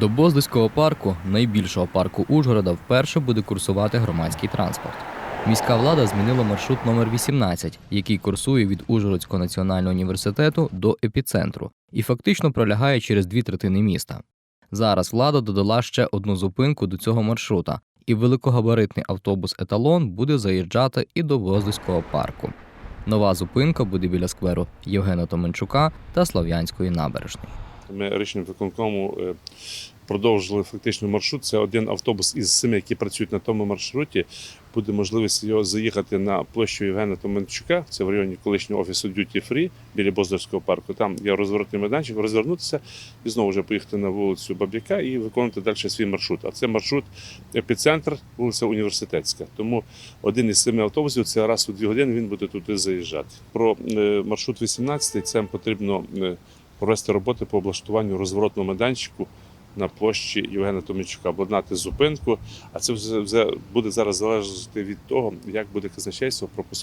До Боздиського парку, найбільшого парку Ужгорода, вперше буде курсувати громадський транспорт. Міська влада змінила маршрут номер 18, який курсує від Ужгородського національного університету до епіцентру і фактично пролягає через дві третини міста. Зараз влада додала ще одну зупинку до цього маршрута, і великогабаритний автобус Еталон буде заїжджати і до Боздиського парку. Нова зупинка буде біля скверу Євгена Томенчука та Слав'янської набережної. Ми рішенням виконкому е, продовжили фактично маршрут. Це один автобус із семи, які працюють на тому маршруті. Буде можливість його заїхати на площу Євгена Томенчука. Це в районі колишнього офісу Duty Free біля Боздорського парку. Там є розворотний майданчик, розвернутися і знову вже поїхати на вулицю Баб'яка і виконувати далі свій маршрут. А це маршрут епіцентр, вулиця Університетська. Тому один із семи автобусів це раз у дві години він буде туди заїжджати. Про е, маршрут 18 це потрібно е, провести роботи по облаштуванню розворотного майданчику на площі Євгена Томічука, обладнати зупинку. А це вже буде зараз залежати від того, як буде казначейство пропускати.